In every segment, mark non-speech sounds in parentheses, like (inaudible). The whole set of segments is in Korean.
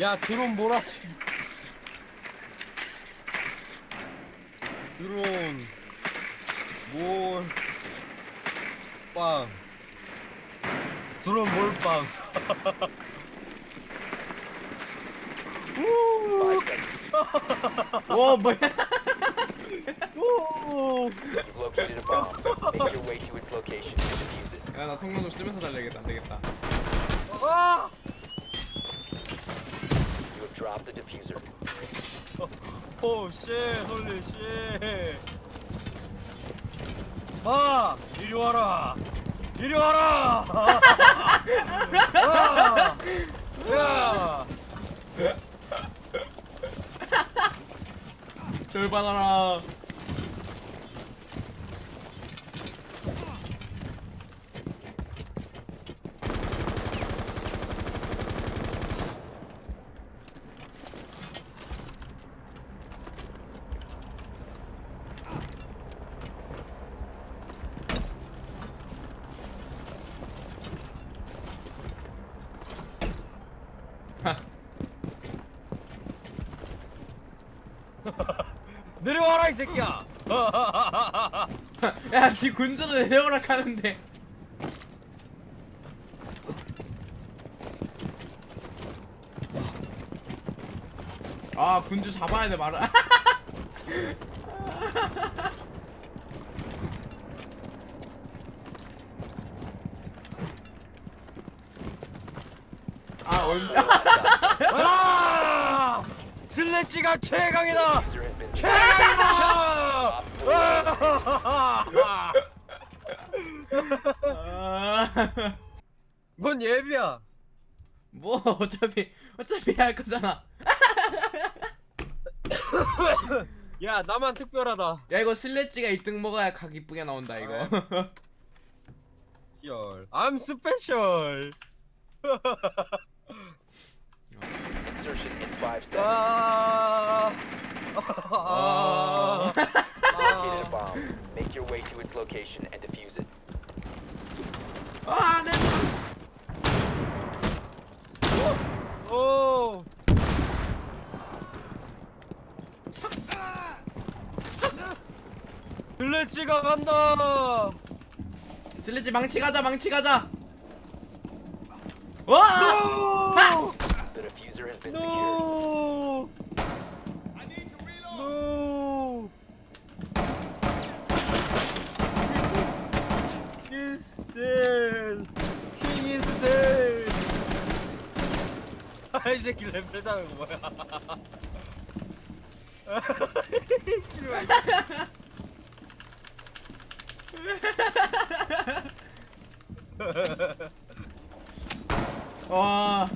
야 드론 몰아치 드론 몰빵 드론 몰빵 우 와 뭐야? 우 You've located a bomb. Make your way to its location and defuse it. 야나 성능 좀 쓰면서 달려야겠다. 안 되겠다. 오, 쉣, 홀리 쉣. 마, 이리 와라. 이리 와라. 아! 야, (laughs) 절 받아라. (laughs) 내려와라 이 새끼야. (laughs) 야 지금 군주도 내려오라 하는데. 아 군주 잡아야 돼 말을. (laughs) 아 언제? 아! 슬래지가 최강이다. 최강이다. 아, 뭔 예비야? 뭐 어차피 어차피 할 거잖아. 야, 나만 특별하다. 야 이거 슬래지가 1등 먹어야 각 이쁘게 나온다 이거. 열. I'm special. insertion in five seconds. 아. 아. Located a bomb. Make your way to its location and defuse it. 아 네. 오. 블레치가 간다. 슬래지 망치 가자 망치 가자. 와! Diffuser has been secured. No. No. He's dead. He is dead. 아, 이 새끼 랩 다는 거 뭐야? 씨발. 와.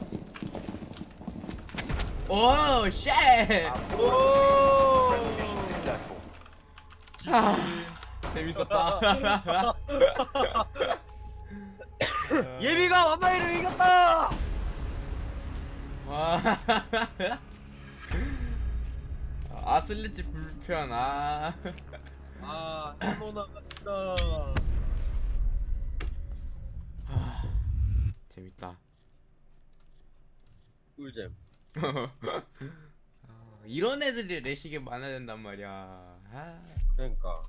오 쉣. 오. Successful. 아, 재밌었다. (laughs) 예비가 완마이를 이겼다. 와. (laughs) 아 슬래지 불편 아. 아, 헬로 나갔다. 아, 재밌다. 꿀잼. 아, (laughs) 이런 애들이 레시게 많아야 된단 말이야. 아. 그러니까.